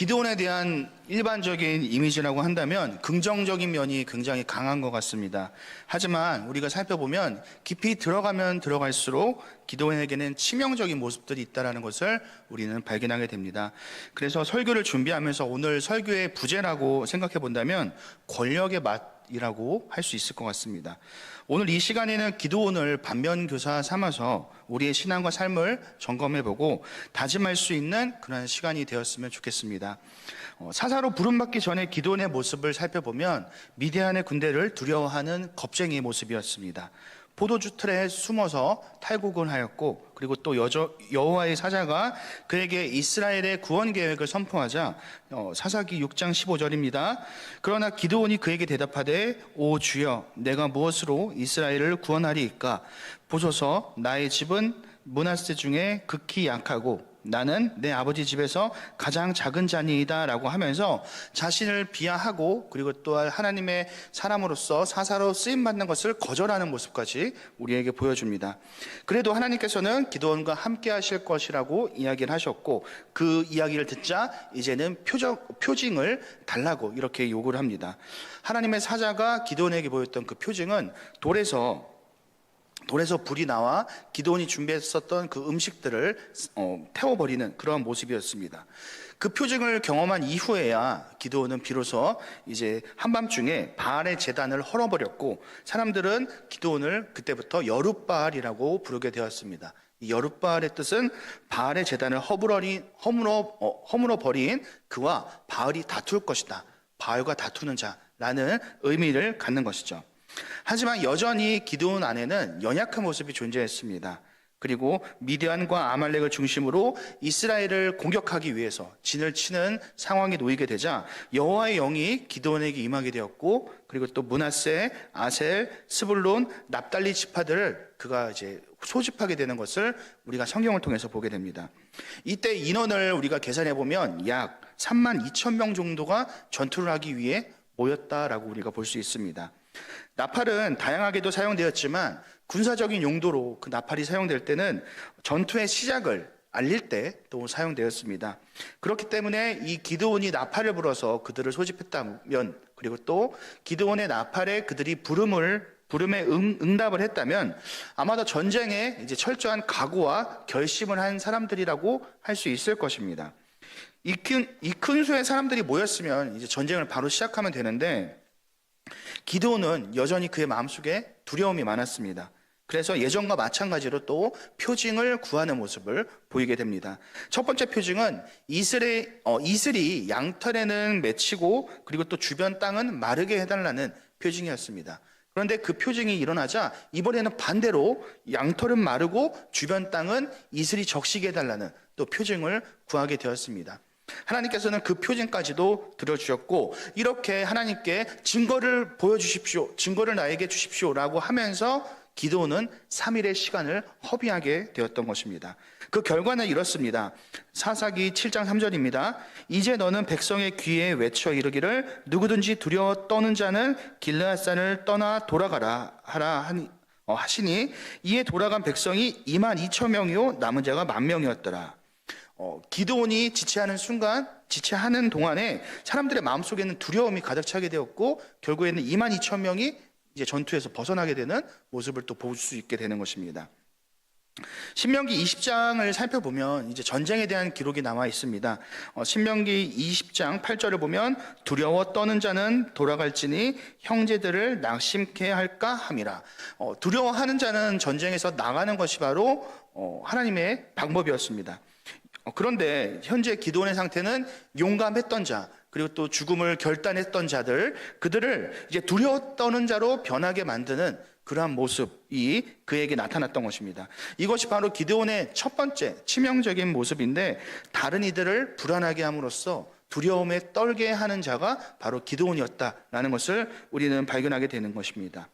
기도원에 대한 일반적인 이미지라고 한다면 긍정적인 면이 굉장히 강한 것 같습니다. 하지만 우리가 살펴보면 깊이 들어가면 들어갈수록 기도원에게는 치명적인 모습들이 있다는 것을 우리는 발견하게 됩니다. 그래서 설교를 준비하면서 오늘 설교의 부제라고 생각해 본다면 권력의 맛 이라고 할 수 있을 것 같습니다. 오늘 이 시간에는 기도원을 반면교사 삼아서 우리의 신앙과 삶을 점검해보고 다짐할 수 있는 그런 시간이 되었으면 좋겠습니다. 어, 사사로 부름받기 전에 기도원의 모습을 살펴보면 미디안의 군대를 두려워하는 겁쟁이의 모습이었습니다. 포도주 틀에 숨어서 탈곡을 하였고 그리고 또 여저, 여호와의 사자가 그에게 이스라엘의 구원 계획을 선포하자 어, 사사기 6장 15절입니다. 그러나 기드온이 그에게 대답하되 오 주여 내가 무엇으로 이스라엘을 구원하리이까 보소서 나의 집은 문하세 중에 극히 약하고 나는 내 아버지 집에서 가장 작은 자니이다 라고 하면서 자신을 비하하고 그리고 또한 하나님의 사람으로서 사사로 쓰임 받는 것을 거절하는 모습까지 우리에게 보여줍니다. 그래도 하나님께서는 기도원과 함께 하실 것이라고 이야기를 하셨고 그 이야기를 듣자 이제는 표정, 표징을 달라고 이렇게 요구를 합니다. 하나님의 사자가 기도원에게 보였던 그 표징은 돌에서 돌에서 불이 나와 기도원이 준비했었던 그 음식들을 어, 태워버리는 그러한 모습이었습니다. 그 표징을 경험한 이후에야 기도원은 비로소 이제 한밤중에 바알의 재단을 헐어버렸고 사람들은 기도원을 그때부터 여룻바알이라고 부르게 되었습니다. 이 여룻바알의 뜻은 바알의 재단을 허물어리, 허물어, 어, 허물어 버린 그와 바알이 다툴 것이다. 바알과 다투는 자라는 의미를 갖는 것이죠. 하지만 여전히 기드온 안에는 연약한 모습이 존재했습니다. 그리고 미디안과 아말렉을 중심으로 이스라엘을 공격하기 위해서 진을 치는 상황이 놓이게 되자 여호와의 영이 기드온에게 임하게 되었고 그리고 또 문하세, 아셀, 스불론, 납달리 지파들을 그가 이제 소집하게 되는 것을 우리가 성경을 통해서 보게 됩니다. 이때 인원을 우리가 계산해 보면 약 3만 2천 명 정도가 전투를 하기 위해 모였다라고 우리가 볼 수 있습니다. 나팔은 다양하게도 사용되었지만 군사적인 용도로 그 나팔이 사용될 때는 전투의 시작을 알릴 때 또 사용되었습니다. 그렇기 때문에 이 기드온이 나팔을 불어서 그들을 소집했다면 그리고 또 기드온의 나팔에 그들이 부름을 부름에 응, 응답을 했다면 아마도 전쟁에 이제 철저한 각오와 결심을 한 사람들이라고 할 수 있을 것입니다. 이 큰, 이큰 수의 사람들이 모였으면 이제 전쟁을 바로 시작하면 되는데 기도는 여전히 그의 마음속에 두려움이 많았습니다. 그래서 예전과 마찬가지로 또 표징을 구하는 모습을 보이게 됩니다. 첫 번째 표징은 이슬이, 어, 이슬이 양털에는 맺히고 그리고 또 주변 땅은 마르게 해달라는 표징이었습니다. 그런데 그 표징이 일어나자 이번에는 반대로 양털은 마르고 주변 땅은 이슬이 적시게 해달라는 또 표징을 구하게 되었습니다. 하나님께서는 그 표징까지도 들어주셨고 이렇게 하나님께 증거를 보여주십시오. 증거를 나에게 주십시오 라고 하면서 기도는 3일의 시간을 허비하게 되었던 것입니다. 그 결과는 이렇습니다. 사사기 7장 3절입니다. 이제 너는 백성의 귀에 외쳐 이르기를 누구든지 두려워 떠는 자는 길르앗산을 떠나 돌아가라 하라 하니 어, 하시니 이에 돌아간 백성이 2만 2천 명이요 남은 자가 만 명이었더라. 어, 기도원이 지체하는 순간, 지체하는 동안에 사람들의 마음속에는 두려움이 가득 차게 되었고, 결국에는 2만 2천 명이 이제 전투에서 벗어나게 되는 모습을 또 볼 수 있게 되는 것입니다. 신명기 20장을 살펴보면 이제 전쟁에 대한 기록이 나와 있습니다. 어, 신명기 20장 8절을 보면 두려워 떠는 자는 돌아갈지니 형제들을 낙심케 할까 함이라. 어, 두려워하는 자는 전쟁에서 나가는 것이 바로 어, 하나님의 방법이었습니다. 어, 그런데 현재 기도원의 상태는 용감했던 자, 그리고 또 죽음을 결단했던 자들, 그들을 이제 두려워 떠는 자로 변하게 만드는 그러한 모습이 그에게 나타났던 것입니다. 이것이 바로 기도원의 첫 번째 치명적인 모습인데 다른 이들을 불안하게 함으로써 두려움에 떨게 하는 자가 바로 기도원이었다라는 것을 우리는 발견하게 되는 것입니다.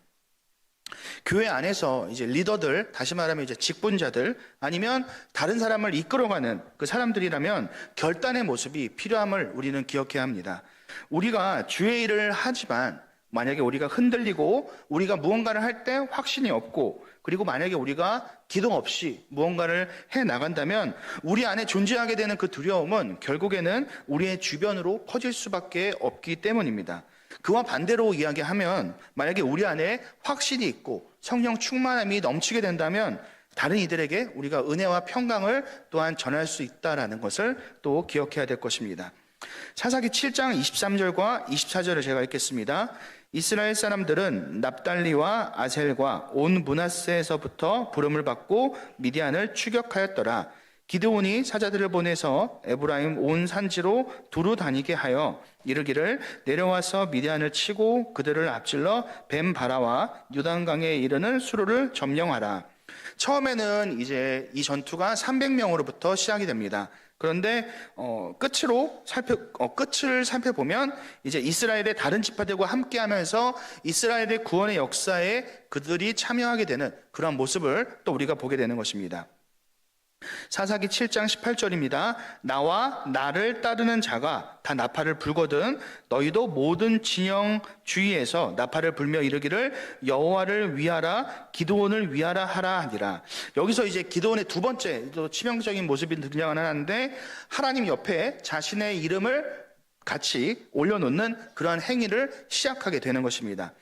교회 안에서 이제 리더들, 다시 말하면 이제 직분자들, 아니면 다른 사람을 이끌어가는 그 사람들이라면 결단의 모습이 필요함을 우리는 기억해야 합니다. 우리가 주의 일을 하지만 만약에 우리가 흔들리고 우리가 무언가를 할 때 확신이 없고 그리고 만약에 우리가 기도 없이 무언가를 해 나간다면 우리 안에 존재하게 되는 그 두려움은 결국에는 우리의 주변으로 퍼질 수밖에 없기 때문입니다. 그와 반대로 이야기하면 만약에 우리 안에 확신이 있고 성령 충만함이 넘치게 된다면 다른 이들에게 우리가 은혜와 평강을 또한 전할 수 있다라는 것을 또 기억해야 될 것입니다. 사사기 7장 23절과 24절을 제가 읽겠습니다. 이스라엘 사람들은 납달리와 아셀과 온 문하세에서부터 부름을 받고 미디안을 추격하였더라. 기드온이 사자들을 보내서 에브라임 온 산지로 두루 다니게 하여 이르기를 내려와서 미디안을 치고 그들을 앞질러 뱀 바라와 유단강에 이르는 수로를 점령하라. 처음에는 이제 이 전투가 300명으로부터 시작이 됩니다. 그런데 어, 끝으로 살펴 어, 끝을 살펴보면 이제 이스라엘의 다른 지파들과 함께하면서 이스라엘의 구원의 역사에 그들이 참여하게 되는 그런 모습을 또 우리가 보게 되는 것입니다. 사사기 7장 18절입니다. 나와 나를 따르는 자가 다 나팔을 불거든 너희도 모든 진영 주위에서 나팔을 불며 이르기를 여호와를 위하라 기도원을 위하라 하라 하니라. 여기서 이제 기도원의 두 번째 또 치명적인 모습이 등장하는데 하나님 옆에 자신의 이름을 같이 올려놓는 그러한 행위를 시작하게 되는 것입니다.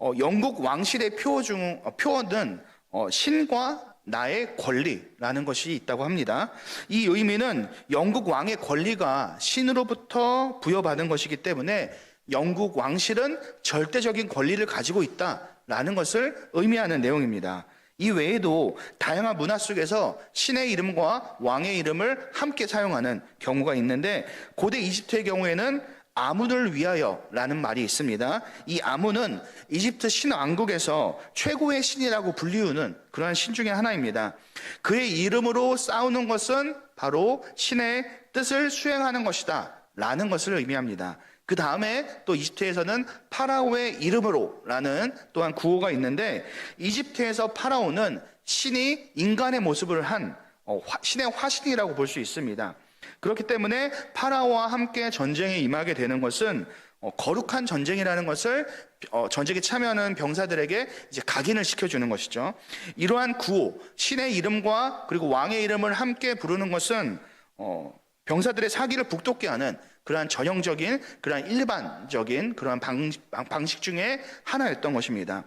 어, 영국 왕실의 표 중, 어, 표어는 어, 신과 나의 권리라는 것이 있다고 합니다. 이 의미는 영국 왕의 권리가 신으로부터 부여받은 것이기 때문에 영국 왕실은 절대적인 권리를 가지고 있다라는 것을 의미하는 내용입니다. 이 외에도 다양한 문화 속에서 신의 이름과 왕의 이름을 함께 사용하는 경우가 있는데 고대 이집트의 경우에는 아문을 위하여라는 말이 있습니다. 이 아문은 이집트 신왕국에서 최고의 신이라고 불리우는 그러한 신 중의 하나입니다. 그의 이름으로 싸우는 것은 바로 신의 뜻을 수행하는 것이다. 라는 것을 의미합니다. 그 다음에 또 이집트에서는 파라오의 이름으로라는 또한 구호가 있는데 이집트에서 파라오는 신이 인간의 모습을 한 어, 신의 화신이라고 볼 수 있습니다. 그렇기 때문에 파라오와 함께 전쟁에 임하게 되는 것은 어, 거룩한 전쟁이라는 것을 어, 전쟁에 참여하는 병사들에게 이제 각인을 시켜주는 것이죠. 이러한 구호, 신의 이름과 그리고 왕의 이름을 함께 부르는 것은 어, 병사들의 사기를 북돋게 하는 그러한 전형적인 그러한 일반적인 그러한 방식, 중에 하나였던 것입니다.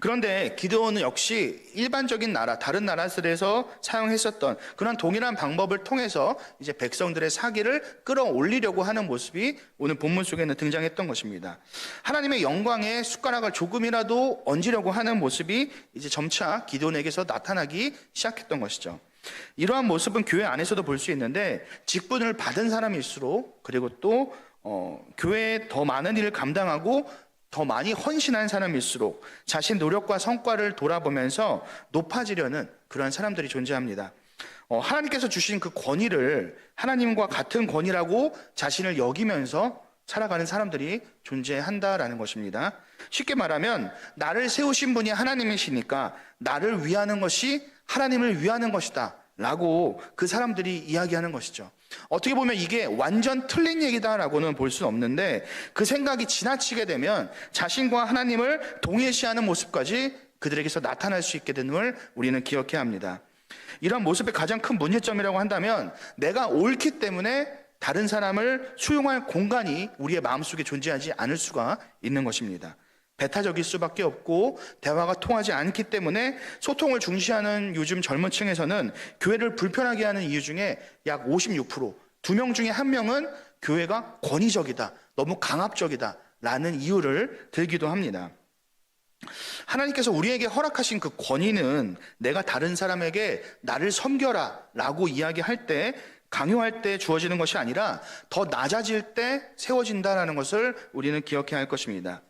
그런데 기드온은 역시 일반적인 나라, 다른 나라들에서 사용했었던 그런 동일한 방법을 통해서 이제 백성들의 사기를 끌어올리려고 하는 모습이 오늘 본문 속에는 등장했던 것입니다. 하나님의 영광에 숟가락을 조금이라도 얹으려고 하는 모습이 이제 점차 기드온에게서 나타나기 시작했던 것이죠. 이러한 모습은 교회 안에서도 볼 수 있는데 직분을 받은 사람일수록 그리고 또 어, 교회에 더 많은 일을 감당하고 더 많이 헌신한 사람일수록 자신 노력과 성과를 돌아보면서 높아지려는 그런 사람들이 존재합니다. 어, 하나님께서 주신 그 권위를 하나님과 같은 권위라고 자신을 여기면서 살아가는 사람들이 존재한다라는 것입니다. 쉽게 말하면 나를 세우신 분이 하나님이시니까 나를 위하는 것이 하나님을 위하는 것이다. 라고 그 사람들이 이야기하는 것이죠. 어떻게 보면 이게 완전 틀린 얘기다라고는 볼 수는 없는데 그 생각이 지나치게 되면 자신과 하나님을 동일시하는 모습까지 그들에게서 나타날 수 있게 되는걸 우리는 기억해야 합니다. 이런 모습의 가장 큰 문제점이라고 한다면 내가 옳기 때문에 다른 사람을 수용할 공간이 우리의 마음속에 존재하지 않을 수가 있는 것입니다. 배타적일 수밖에 없고 대화가 통하지 않기 때문에 소통을 중시하는 요즘 젊은 층에서는 교회를 불편하게 하는 이유 중에 약 56%, 두 명 중에 한 명은 교회가 권위적이다, 너무 강압적이다, 라는 이유를 들기도 합니다. 하나님께서 우리에게 허락하신 그 권위는 내가 다른 사람에게 나를 섬겨라 라고 이야기할 때 강요할 때 주어지는 것이 아니라 더 낮아질 때 세워진다라는 것을 우리는 기억해야 할 것입니다.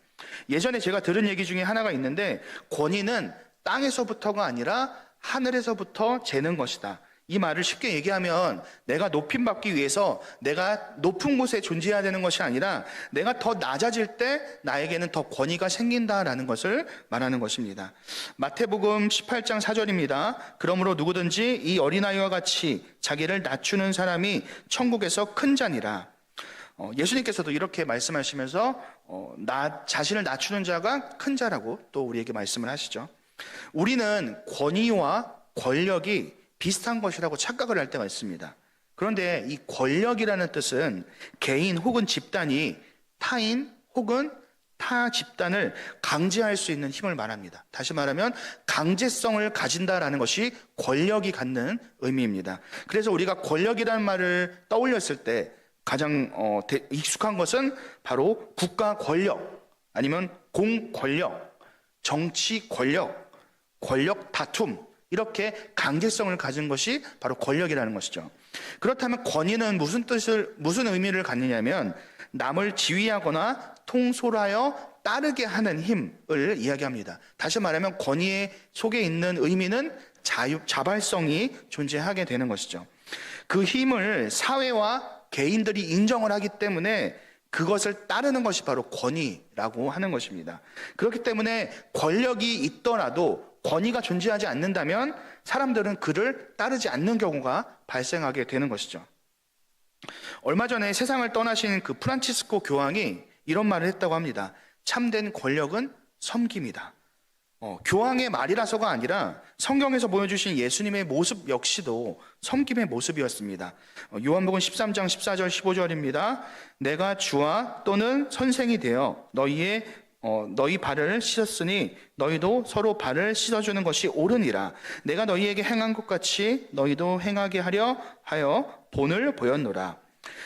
예전에 제가 들은 얘기 중에 하나가 있는데 권위는 땅에서부터가 아니라 하늘에서부터 재는 것이다. 이 말을 쉽게 얘기하면 내가 높임 받기 위해서 내가 높은 곳에 존재해야 되는 것이 아니라 내가 더 낮아질 때 나에게는 더 권위가 생긴다라는 것을 말하는 것입니다. 마태복음 18장 4절입니다. 그러므로 누구든지 이 어린아이와 같이 자기를 낮추는 사람이 천국에서 큰 자니라. 어, 예수님께서도 이렇게 말씀하시면서 어, 나 자신을 낮추는 자가 큰 자라고 또 우리에게 말씀을 하시죠. 우리는 권위와 권력이 비슷한 것이라고 착각을 할 때가 있습니다. 그런데 이 권력이라는 뜻은 개인 혹은 집단이 타인 혹은 타 집단을 강제할 수 있는 힘을 말합니다. 다시 말하면 강제성을 가진다라는 것이 권력이 갖는 의미입니다. 그래서 우리가 권력이라는 말을 떠올렸을 때 가장 어, 대- 익숙한 것은 바로 국가 권력 아니면 공 권력, 정치 권력, 권력 다툼 이렇게 강제성을 가진 것이 바로 권력이라는 것이죠. 그렇다면 권위는 무슨 뜻을 무슨 의미를 갖느냐면 남을 지휘하거나 통솔하여 따르게 하는 힘을 이야기합니다. 다시 말하면 권위의 속에 있는 의미는 자유 자발성이 존재하게 되는 것이죠. 그 힘을 사회와 개인들이 인정을 하기 때문에 그것을 따르는 것이 바로 권위라고 하는 것입니다. 그렇기 때문에 권력이 있더라도 권위가 존재하지 않는다면 사람들은 그를 따르지 않는 경우가 발생하게 되는 것이죠. 얼마 전에 세상을 떠나신 그 프란치스코 교황이 이런 말을 했다고 합니다. 참된 권력은 섬김이다. 어, 교황의 말이라서가 아니라 성경에서 보여주신 예수님의 모습 역시도 섬김의 모습이었습니다. 어, 요한복음 13장 14절 15절입니다. 내가 주와 또는 선생이 되어 너희의 어, 너희 발을 씻었으니 너희도 서로 발을 씻어주는 것이 옳으니라. 내가 너희에게 행한 것 같이 너희도 행하게 하려 하여 본을 보였노라.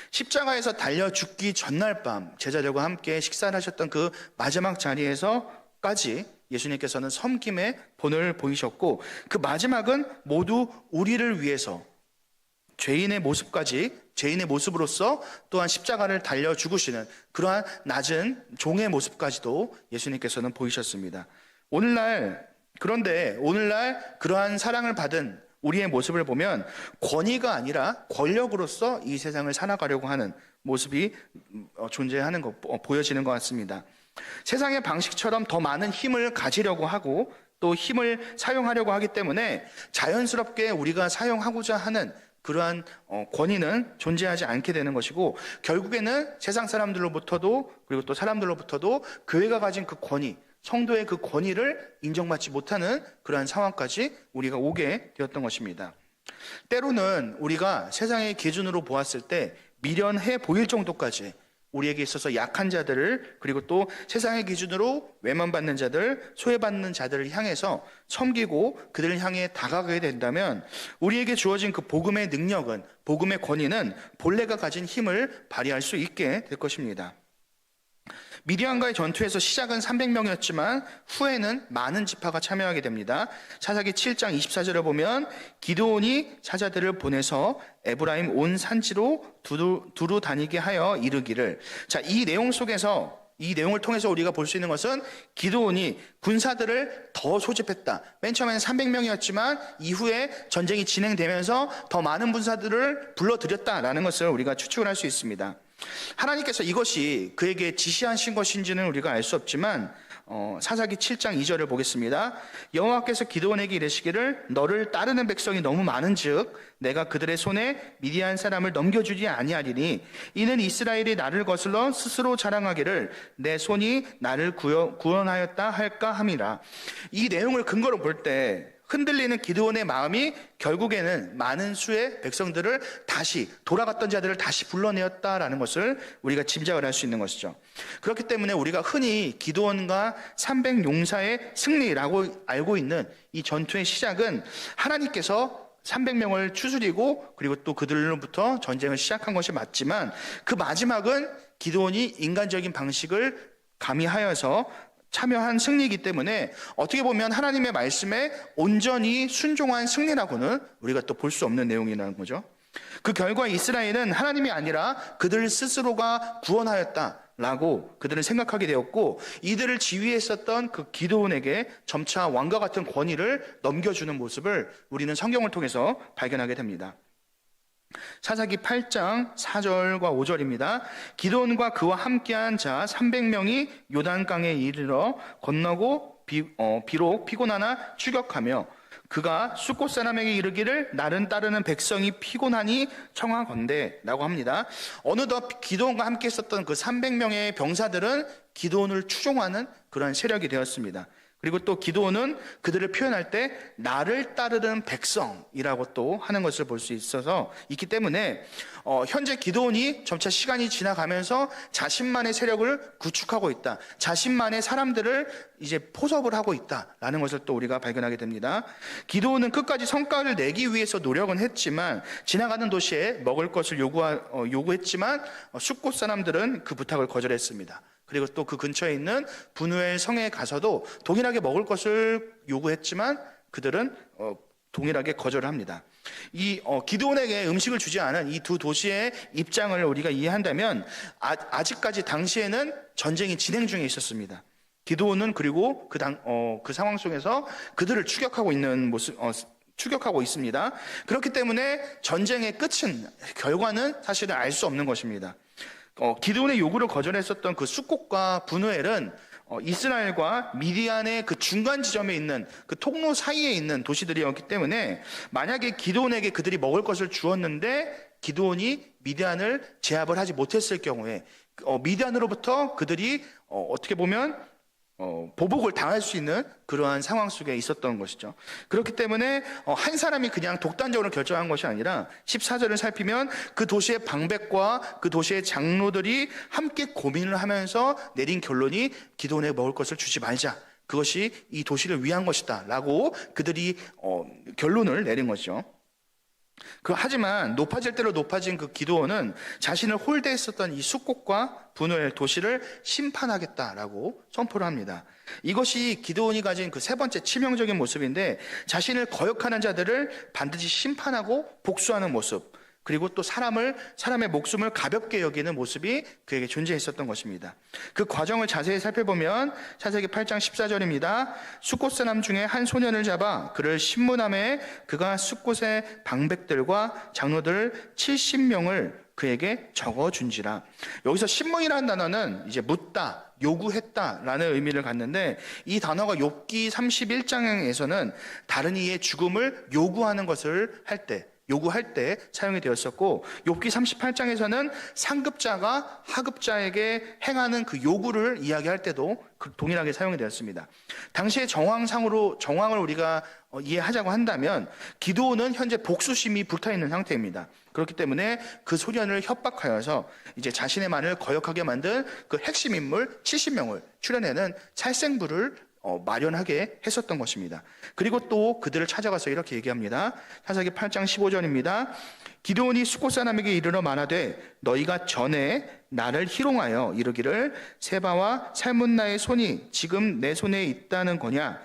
십자가에서 달려 죽기 전날 밤 제자들과 함께 식사를 하셨던 그 마지막 자리에서까지 예수님께서는 섬김의 본을 보이셨고 그 마지막은 모두 우리를 위해서 죄인의 모습까지 죄인의 모습으로서 또한 십자가를 달려 죽으시는 그러한 낮은 종의 모습까지도 예수님께서는 보이셨습니다. 오늘날 그런데 오늘날 그러한 사랑을 받은 우리의 모습을 보면 권위가 아니라 권력으로서 이 세상을 살아가려고 하는 모습이 어, 존재하는 것 어, 보여지는 것 같습니다. 세상의 방식처럼 더 많은 힘을 가지려고 하고 또 힘을 사용하려고 하기 때문에 자연스럽게 우리가 사용하고자 하는 그러한 어, 권위는 존재하지 않게 되는 것이고 결국에는 세상 사람들로부터도 그리고 또 사람들로부터도 교회가 가진 그 권위, 성도의 그 권위를 인정받지 못하는 그러한 상황까지 우리가 오게 되었던 것입니다. 때로는 우리가 세상의 기준으로 보았을 때 미련해 보일 정도까지 우리에게 있어서 약한 자들을 그리고 또 세상의 기준으로 외면받는 자들, 소외받는 자들을 향해서 섬기고 그들을 향해 다가가게 된다면 우리에게 주어진 그 복음의 능력은 복음의 권위는 본래가 가진 힘을 발휘할 수 있게 될 것입니다. 미디안과의 전투에서 시작은 300명이었지만 후에는 많은 지파가 참여하게 됩니다. 사사기 7장 24절을 보면 기드온이 사자들을 보내서 에브라임 온 산지로 두루, 두루 다니게 하여 이르기를 자, 이 내용 속에서 이 내용을 통해서 우리가 볼 수 있는 것은 기드온이 군사들을 더 소집했다. 맨 처음에는 300명이었지만 이후에 전쟁이 진행되면서 더 많은 군사들을 불러들였다라는 것을 우리가 추측을 할 수 있습니다. 하나님께서 이것이 그에게 지시하신 것인지는 우리가 알 수 없지만 어, 사사기 7장 2절을 보겠습니다. 여호와께서 기드온에게 이르시기를 너를 따르는 백성이 너무 많은즉 내가 그들의 손에 미디안 사람을 넘겨주지 아니하리니 이는 이스라엘이 나를 거슬러 스스로 자랑하기를 내 손이 나를 구원하였다 할까 함이라. 이 내용을 근거로 볼 때 흔들리는 기드온의 마음이 결국에는 많은 수의 백성들을 다시 돌아갔던 자들을 다시 불러내었다라는 것을 우리가 짐작을 할 수 있는 것이죠. 그렇기 때문에 우리가 흔히 기드온과 300 용사의 승리라고 알고 있는 이 전투의 시작은 하나님께서 300명을 추스리고 그리고 또 그들로부터 전쟁을 시작한 것이 맞지만 그 마지막은 기드온이 인간적인 방식을 가미하여서 참여한 승리이기 때문에 어떻게 보면 하나님의 말씀에 온전히 순종한 승리라고는 우리가 또 볼 수 없는 내용이라는 거죠. 그 결과 이스라엘은 하나님이 아니라 그들 스스로가 구원하였다라고 그들은 생각하게 되었고 이들을 지휘했었던 그 기도원에게 점차 왕과 같은 권위를 넘겨주는 모습을 우리는 성경을 통해서 발견하게 됩니다. 사사기 8장 4절과 5절입니다. 기도원과 그와 함께한 자 300명이 요단강에 이르러 건너고 비, 어, 비록 피곤하나 추격하며 그가 숫곳 사람에게 이르기를 나를 따르는 백성이 피곤하니 청하건대라고 합니다. 어느덧 기도원과 함께 있었던 그 300명의 병사들은 기도원을 추종하는 그러한 세력이 되었습니다. 그리고 또 기도는 그들을 표현할 때 나를 따르는 백성이라고 또 하는 것을 볼 수 있어서 있기 때문에 어, 현재 기도원이 점차 시간이 지나가면서 자신만의 세력을 구축하고 있다. 자신만의 사람들을 이제 포섭을 하고 있다라는 것을 또 우리가 발견하게 됩니다. 기도원은 끝까지 성과를 내기 위해서 노력은 했지만 지나가는 도시에 먹을 것을 요구하, 어, 요구했지만 어, 숫곳 사람들은 그 부탁을 거절했습니다. 그리고 또 그 근처에 있는 분우엘 성에 가서도 동일하게 먹을 것을 요구했지만 그들은 어, 동일하게 거절합니다. 이 어, 기도원에게 음식을 주지 않은 이 두 도시의 입장을 우리가 이해한다면 아, 직까지 당시에는 전쟁이 진행 중에 있었습니다. 기도원은 그리고 그, 당, 어, 그 상황 속에서 그들을 추격하고 있는 모습, 어, 추격하고 있습니다. 그렇기 때문에 전쟁의 끝은 결과는 사실은 알 수 없는 것입니다. 어, 기드온의 요구를 거절했었던 그 수꽃과 분우엘은 어, 이스라엘과 미디안의 그 중간 지점에 있는 그 통로 사이에 있는 도시들이었기 때문에 만약에 기드온에게 그들이 먹을 것을 주었는데 기드온이 미디안을 제압을 하지 못했을 경우에 어, 미디안으로부터 그들이 어, 어떻게 보면 어, 보복을 당할 수 있는 그러한 상황 속에 있었던 것이죠. 그렇기 때문에 어, 한 사람이 그냥 독단적으로 결정한 것이 아니라 14절을 살피면 그 도시의 방백과 그 도시의 장로들이 함께 고민을 하면서 내린 결론이 기도원에 먹을 것을 주지 말자. 그것이 이 도시를 위한 것이다. 라고 그들이 어, 결론을 내린 것이죠. 그 하지만 높아질 대로 높아진 그 기도원은 자신을 홀대했었던 이 숙곡과 분노의 도시를 심판하겠다라고 선포를 합니다. 이것이 기도원이 가진 그 세 번째 치명적인 모습인데 자신을 거역하는 자들을 반드시 심판하고 복수하는 모습. 그리고 또 사람을 사람의 목숨을 가볍게 여기는 모습이 그에게 존재했었던 것입니다. 그 과정을 자세히 살펴보면 차세기 8장 14절입니다. 숫곳 사람 중에 한 소년을 잡아 그를 신문함에 그가 숫곳의 방백들과 장로들 70명을 그에게 적어 준지라. 여기서 신문이라는 단어는 이제 묻다, 요구했다라는 의미를 갖는데 이 단어가 욥기 31장에서는 다른 이의 죽음을 요구하는 것을 할 때 요구할 때 사용이 되었었고 욥기 38장에서는 상급자가 하급자에게 행하는 그 요구를 이야기할 때도 그 동일하게 사용이 되었습니다. 당시의 정황상으로 정황을 우리가 어, 이해하자고 한다면 기도는 현재 복수심이 불타 있는 상태입니다. 그렇기 때문에 그 소련을 협박하여서 이제 자신의 말을 거역하게 만든 그 핵심 인물 70명을 출연해는 살생부를 어, 마련하게 했었던 것입니다. 그리고 또 그들을 찾아가서 이렇게 얘기합니다. 사사기 8장 15절입니다. 기도원이 수꽃 사람에게 이르러 말하되 너희가 전에 나를 희롱하여 이르기를 세바와 살문나의 손이 지금 내 손에 있다는 거냐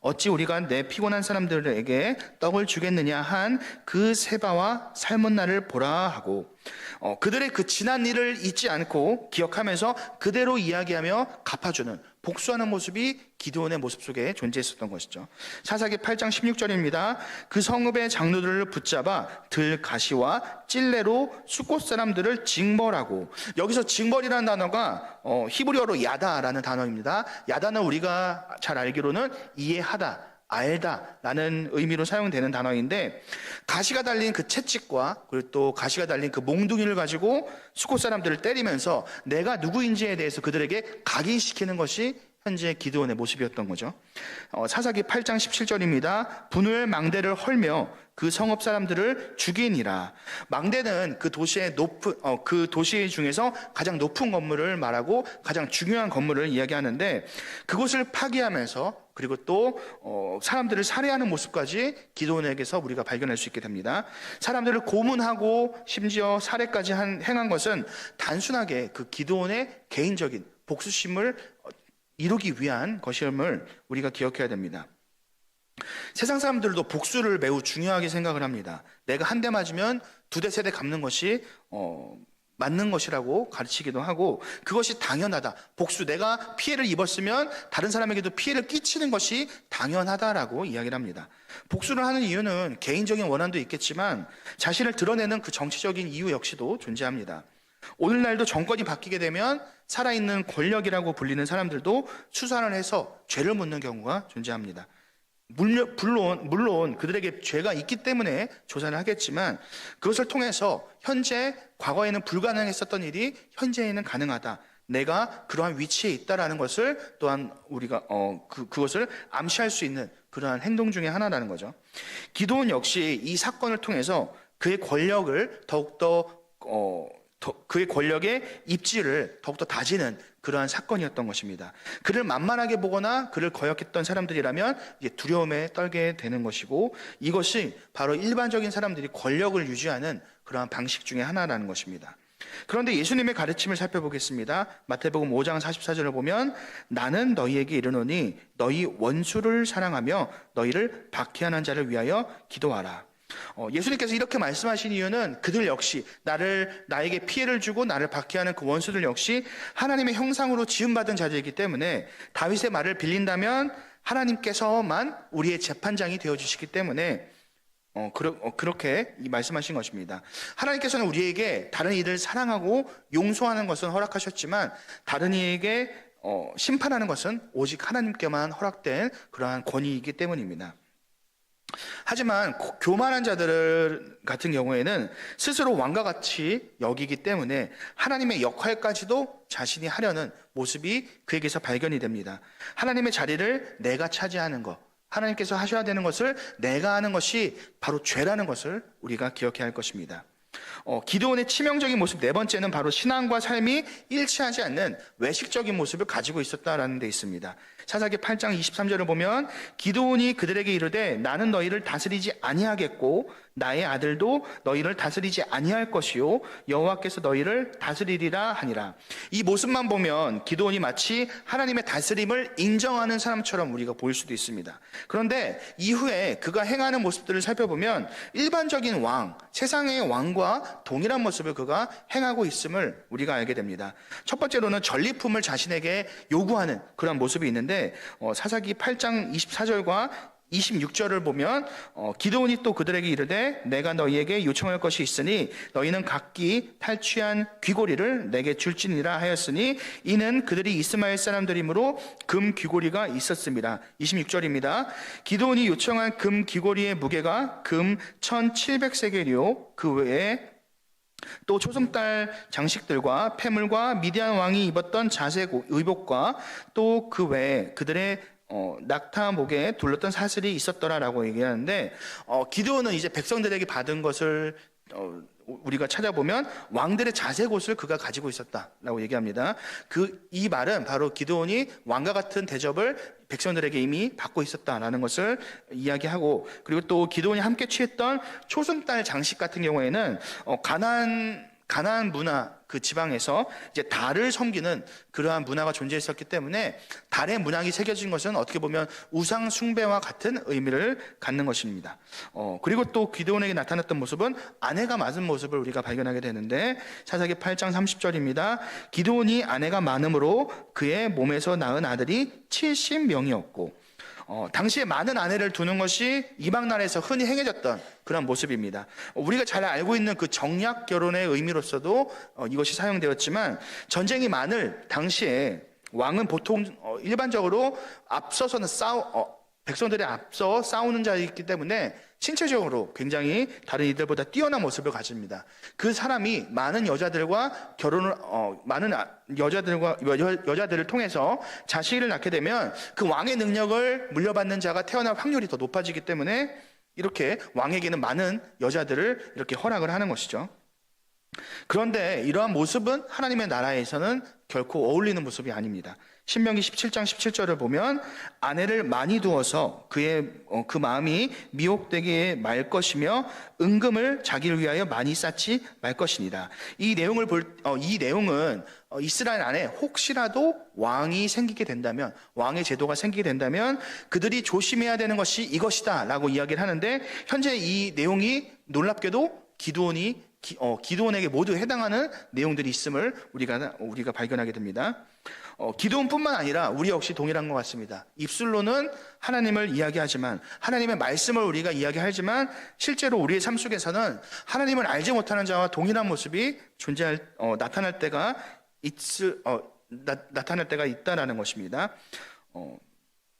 어찌 우리가 내 피곤한 사람들에게 떡을 주겠느냐 한 그 세바와 살문나를 보라 하고 어, 그들의 그 지난 일을 잊지 않고 기억하면서 그대로 이야기하며 갚아주는 복수하는 모습이 기도원의 모습 속에 존재했었던 것이죠. 사사기 8장 16절입니다. 그 성읍의 장로들을 붙잡아 들 가시와 찔레로 수꽃 사람들을 징벌하고 여기서 징벌이라는 단어가 어, 히브리어로 야다라는 단어입니다. 야다는 우리가 잘 알기로는 이해하다. 알다라는 의미로 사용되는 단어인데 가시가 달린 그 채찍과 그리고 또 가시가 달린 그 몽둥이를 가지고 수코 사람들을 때리면서 내가 누구인지에 대해서 그들에게 각인시키는 것이 현재 기도원의 모습이었던 거죠. 어, 사사기 8장 17절입니다. 분노의 망대를 헐며 그 성읍 사람들을 죽이니라. 망대는 그 도시의 높은 어, 그 도시 중에서 가장 높은 건물을 말하고 가장 중요한 건물을 이야기하는데 그곳을 파괴하면서 그리고 또 어, 사람들을 살해하는 모습까지 기도원에게서 우리가 발견할 수 있게 됩니다. 사람들을 고문하고 심지어 살해까지 한, 행한 것은 단순하게 그 기도원의 개인적인 복수심을 이루기 위한 것임을 우리가 기억해야 됩니다. 세상 사람들도 복수를 매우 중요하게 생각을 합니다. 내가 한 대 맞으면 두 대, 세 대 갚는 것이 어, 맞는 것이라고 가르치기도 하고 그것이 당연하다. 복수 내가 피해를 입었으면 다른 사람에게도 피해를 끼치는 것이 당연하다라고 이야기를 합니다. 복수를 하는 이유는 개인적인 원한도 있겠지만 자신을 드러내는 그 정치적인 이유 역시도 존재합니다. 오늘날도 정권이 바뀌게 되면 살아있는 권력이라고 불리는 사람들도 수사를 해서 죄를 묻는 경우가 존재합니다. 물론, 물론 그들에게 죄가 있기 때문에 조사를 하겠지만 그것을 통해서 현재 과거에는 불가능했었던 일이 현재에는 가능하다. 내가 그러한 위치에 있다라는 것을 또한 우리가 어, 그, 그것을 암시할 수 있는 그러한 행동 중에 하나라는 거죠. 기도원 역시 이 사건을 통해서 그의 권력을 더욱더 어, 더- 그의 권력의 입지를 더욱더 다지는 그러한 사건이었던 것입니다. 그를 만만하게 보거나 그를 거역했던 사람들이라면 두려움에 떨게 되는 것이고 이것이 바로 일반적인 사람들이 권력을 유지하는 그러한 방식 중에 하나라는 것입니다. 그런데 예수님의 가르침을 살펴보겠습니다. 마태복음 5장 44절을 보면 나는 너희에게 이르노니 너희 원수를 사랑하며 너희를 박해하는 자를 위하여 기도하라. 어, 예수님께서 이렇게 말씀하신 이유는 그들 역시 나를 나에게 피해를 주고 나를 박해하는 그 원수들 역시 하나님의 형상으로 지음받은 자들이기 때문에 다윗의 말을 빌린다면 하나님께서만 우리의 재판장이 되어 주시기 때문에 어, 그러, 어, 그렇게 이 말씀하신 것입니다. 하나님께서는 우리에게 다른 이들을 사랑하고 용서하는 것은 허락하셨지만 다른 이에게 어, 심판하는 것은 오직 하나님께만 허락된 그러한 권위이기 때문입니다. 하지만 고- 교만한 자들 같은 경우에는 스스로 왕과 같이 여기기 때문에 하나님의 역할까지도 자신이 하려는 모습이 그에게서 발견이 됩니다. 하나님의 자리를 내가 차지하는 것, 하나님께서 하셔야 되는 것을 내가 하는 것이 바로 죄라는 것을 우리가 기억해야 할 것입니다. 어, 기도원의 치명적인 모습 네 번째는 바로 신앙과 삶이 일치하지 않는 외식적인 모습을 가지고 있었다라는 데 있습니다. 사사기 8장 23절을 보면 기도원이 그들에게 이르되 나는 너희를 다스리지 아니하겠고 나의 아들도 너희를 다스리지 아니할 것이요 여호와께서 너희를 다스리리라 하니라. 이 모습만 보면 기도원이 마치 하나님의 다스림을 인정하는 사람처럼 우리가 보일 수도 있습니다. 그런데 이후에 그가 행하는 모습들을 살펴보면 일반적인 왕, 세상의 왕과 동일한 모습을 그가 행하고 있음을 우리가 알게 됩니다. 첫 번째로는 전리품을 자신에게 요구하는 그런 모습이 있는데 어, 사사기 8장 24절과 26절을 보면 어, 기도원이 또 그들에게 이르되 내가 너희에게 요청할 것이 있으니 너희는 각기 탈취한 귀고리를 내게 줄지니라 하였으니 이는 그들이 이스마엘 사람들이므로 금 귀고리가 있었습니다. 26절입니다. 기도원이 요청한 금 귀고리의 무게가 금 1700세겔이요 그 외에 또 초승달 장식들과 폐물과 미디안 왕이 입었던 자색 의복과 또 그 외에 그들의 어, 낙타 목에 둘렀던 사슬이 있었더라라고 얘기하는데 어, 기도원은 이제 백성들에게 받은 것을 어, 우리가 찾아보면 왕들의 자색 옷을 그가 가지고 있었다라고 얘기합니다. 그 이 말은 바로 기도원이 왕과 같은 대접을 백성들에게 이미 받고 있었다라는 것을 이야기하고 그리고 또 기도원이 함께 취했던 초승달 장식 같은 경우에는 어, 가난 가나안 문화 그 지방에서 이제 달을 섬기는 그러한 문화가 존재했었기 때문에 달의 문양이 새겨진 것은 어떻게 보면 우상 숭배와 같은 의미를 갖는 것입니다. 어, 그리고 또 기도원에게 나타났던 모습은 아내가 맞은 모습을 우리가 발견하게 되는데 사사기 8장 30절입니다. 기도원이 아내가 많음으로 그의 몸에서 낳은 아들이 70명이었고 어, 당시에 많은 아내를 두는 것이 이방 나라에서 흔히 행해졌던 그런 모습입니다. 어, 우리가 잘 알고 있는 그 정략 결혼의 의미로서도 어, 이것이 사용되었지만 전쟁이 많을 당시에 왕은 보통 어, 일반적으로 앞서서는 싸우 어, 백성들이 앞서 싸우는 자이기 때문에 신체적으로 굉장히 다른 이들보다 뛰어난 모습을 가집니다. 그 사람이 많은 여자들과 결혼을 어, 많은 아- 여자들과 여, 여자들을 통해서 자식을 낳게 되면 그 왕의 능력을 물려받는 자가 태어날 확률이 더 높아지기 때문에 이렇게 왕에게는 많은 여자들을 이렇게 허락을 하는 것이죠. 그런데 이러한 모습은 하나님의 나라에서는 결코 어울리는 모습이 아닙니다. 신명기 17장 17절을 보면 아내를 많이 두어서 그의 어, 그 마음이 미혹되게 말 것이며 은금을 자기를 위하여 많이 쌓지 말 것이니라. 이 내용을 볼, 어, 이 내용은 어, 이스라엘 안에 혹시라도 왕이 생기게 된다면 왕의 제도가 생기게 된다면 그들이 조심해야 되는 것이 이것이다라고 이야기를 하는데 현재 이 내용이 놀랍게도 기도원이 기, 어, 기도원에게 모두 해당하는 내용들이 있음을 우리가 우리가 발견하게 됩니다. 어, 기도원뿐만 아니라 우리 역시 동일한 것 같습니다. 입술로는 하나님을 이야기하지만 하나님의 말씀을 우리가 이야기하지만 실제로 우리의 삶 속에서는 하나님을 알지 못하는 자와 동일한 모습이 존재할 어, 나타날 때가 있을 어, 나, 나타날 때가 있다라는 것입니다. 어,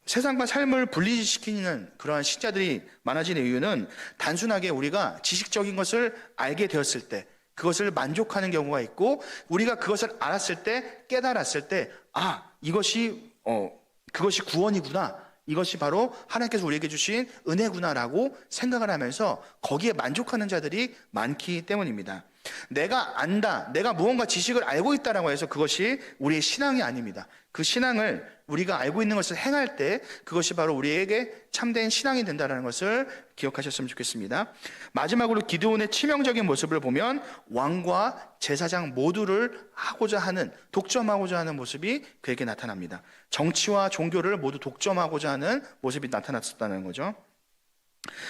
세상과 삶을 분리시키는 그러한 신자들이 많아지는 이유는 단순하게 우리가 지식적인 것을 알게 되었을 때 그것을 만족하는 경우가 있고 우리가 그것을 알았을 때 깨달았을 때 아 이것이 어 그것이 구원이구나 이것이 바로 하나님께서 우리에게 주신 은혜구나라고 생각을 하면서 거기에 만족하는 자들이 많기 때문입니다. 내가 안다, 내가 무언가 지식을 알고 있다라고 해서 그것이 우리의 신앙이 아닙니다. 그 신앙을 우리가 알고 있는 것을 행할 때 그것이 바로 우리에게 참된 신앙이 된다는 것을 기억하셨으면 좋겠습니다. 마지막으로 기드온의 치명적인 모습을 보면 왕과 제사장 모두를 하고자 하는 독점하고자 하는 모습이 그에게 나타납니다. 정치와 종교를 모두 독점하고자 하는 모습이 나타났었다는 거죠.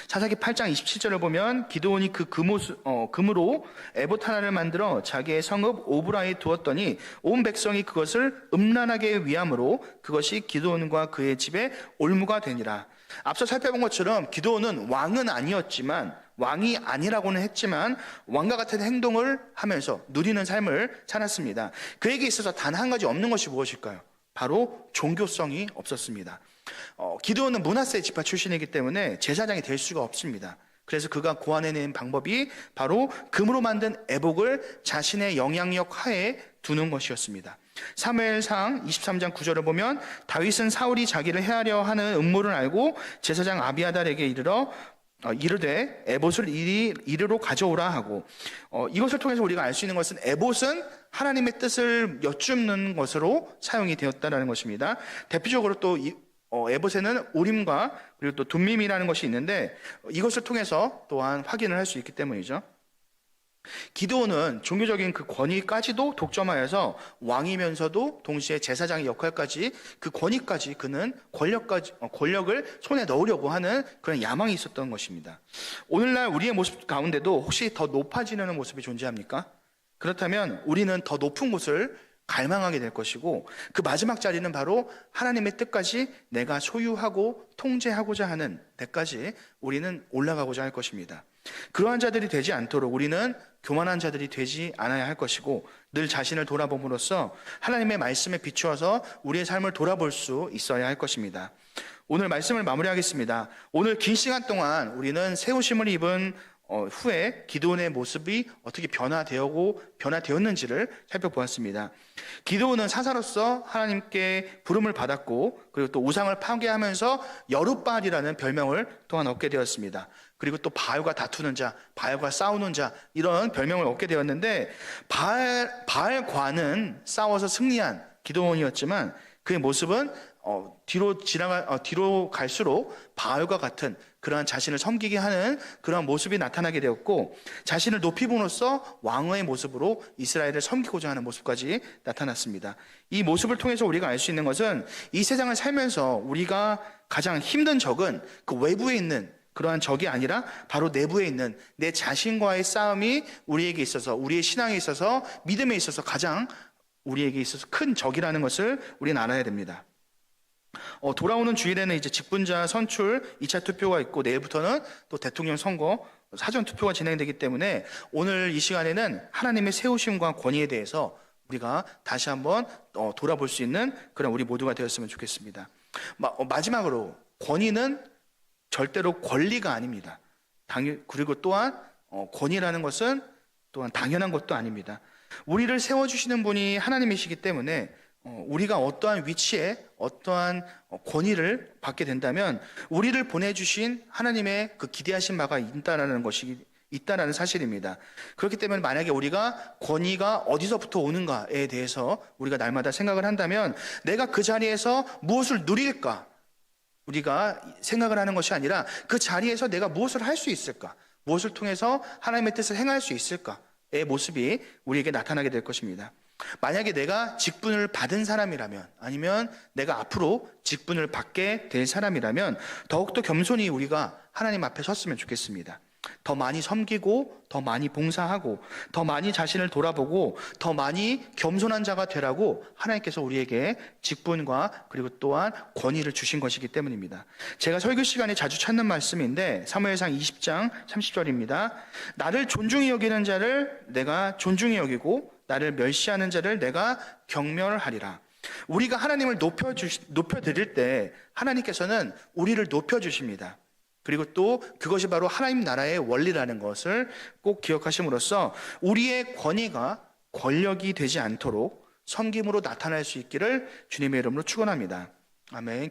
사사기 8장 27절을 보면 기드온이 그 금오, 어, 금으로 에봇 하나를 만들어 자기의 성읍 오브라에 두었더니 온 백성이 그것을 음란하게 위함으로 그것이 기드온과 그의 집에 올무가 되니라. 앞서 살펴본 것처럼 기드온은 왕은 아니었지만 왕이 아니라고는 했지만 왕과 같은 행동을 하면서 누리는 삶을 살았습니다. 그에게 있어서 단 한 가지 없는 것이 무엇일까요? 바로 종교성이 없었습니다. 어, 기드온은 문하세 지파 출신이기 때문에 제사장이 될 수가 없습니다. 그래서 그가 고안해낸 방법이 바로 금으로 만든 애복을 자신의 영향력 하에 두는 것이었습니다. 사무엘상 23장 9절을 보면 다윗은 사울이 자기를 해하려 하는 음모를 알고 제사장 아비아달에게 이르러 어, 이르되 에봇을 이리, 이리로 가져오라 하고 어, 이것을 통해서 우리가 알 수 있는 것은 에봇은 하나님의 뜻을 여쭙는 것으로 사용이 되었다는 것입니다. 대표적으로 또 이, 어, 에봇에는 우림과 그리고 또 둠밈이라는 것이 있는데 이것을 통해서 또한 확인을 할 수 있기 때문이죠. 기도는 종교적인 그 권위까지도 독점하여서 왕이면서도 동시에 제사장의 역할까지 그 권위까지 그는 권력까지 어, 권력을 손에 넣으려고 하는 그런 야망이 있었던 것입니다. 오늘날 우리의 모습 가운데도 혹시 더 높아지는 모습이 존재합니까? 그렇다면 우리는 더 높은 곳을 갈망하게 될 것이고 그 마지막 자리는 바로 하나님의 뜻까지 내가 소유하고 통제하고자 하는 데까지 우리는 올라가고자 할 것입니다. 그러한 자들이 되지 않도록 우리는 교만한 자들이 되지 않아야 할 것이고 늘 자신을 돌아봄으로써 하나님의 말씀에 비추어서 우리의 삶을 돌아볼 수 있어야 할 것입니다. 오늘 말씀을 마무리하겠습니다. 오늘 긴 시간 동안 우리는 세우심을 입은 어, 후에 기도원의 모습이 어떻게 변화되고 변화되었는지를 살펴보았습니다. 기도원은 사사로서 하나님께 부름을 받았고 그리고 또 우상을 파괴하면서 여룻발이라는 별명을 또한 얻게 되었습니다. 그리고 또 바알과 다투는 자, 바알과 싸우는 자 이런 별명을 얻게 되었는데 바알 바알과는 싸워서 승리한 기도원이었지만 그의 모습은 어, 뒤로 지나가 어, 뒤로 갈수록 바알과 같은 그러한 자신을 섬기게 하는 그러한 모습이 나타나게 되었고 자신을 높이 봄으로써 왕의 모습으로 이스라엘을 섬기고자 하는 모습까지 나타났습니다. 이 모습을 통해서 우리가 알 수 있는 것은 이 세상을 살면서 우리가 가장 힘든 적은 그 외부에 있는 그러한 적이 아니라 바로 내부에 있는 내 자신과의 싸움이 우리에게 있어서 우리의 신앙에 있어서 믿음에 있어서 가장 우리에게 있어서 큰 적이라는 것을 우리는 알아야 됩니다. 어, 돌아오는 주일에는 이제 직분자 선출 2차 투표가 있고 내일부터는 또 대통령 선거 사전 투표가 진행되기 때문에 오늘 이 시간에는 하나님의 세우심과 권위에 대해서 우리가 다시 한번 어, 돌아볼 수 있는 그런 우리 모두가 되었으면 좋겠습니다. 마, 어, 마지막으로 권위는 절대로 권리가 아닙니다. 당, 그리고 또한 어, 권위라는 것은 또한 당연한 것도 아닙니다. 우리를 세워주시는 분이 하나님이시기 때문에 어, 우리가 어떠한 위치에 어떠한 어, 권위를 받게 된다면 우리를 보내주신 하나님의 그 기대하신 바가 있다라는 것이 있다라는 사실입니다. 그렇기 때문에 만약에 우리가 권위가 어디서부터 오는가에 대해서 우리가 날마다 생각을 한다면 내가 그 자리에서 무엇을 누릴까? 우리가 생각을 하는 것이 아니라 그 자리에서 내가 무엇을 할 수 있을까? 무엇을 통해서 하나님의 뜻을 행할 수 있을까의 모습이 우리에게 나타나게 될 것입니다. 만약에 내가 직분을 받은 사람이라면 아니면 내가 앞으로 직분을 받게 될 사람이라면 더욱더 겸손히 우리가 하나님 앞에 섰으면 좋겠습니다. 더 많이 섬기고 더 많이 봉사하고 더 많이 자신을 돌아보고 더 많이 겸손한 자가 되라고 하나님께서 우리에게 직분과 그리고 또한 권위를 주신 것이기 때문입니다. 제가 설교 시간에 자주 찾는 말씀인데 사무엘상 20장 30절입니다. 나를 존중히 여기는 자를 내가 존중히 여기고 나를 멸시하는 자를 내가 경멸하리라. 우리가 하나님을 높여 주 높여 드릴 때 하나님께서는 우리를 높여 주십니다. 그리고 또 그것이 바로 하나님 나라의 원리라는 것을 꼭 기억하심으로써 우리의 권위가 권력이 되지 않도록 섬김으로 나타날 수 있기를 주님의 이름으로 축원합니다. 아멘.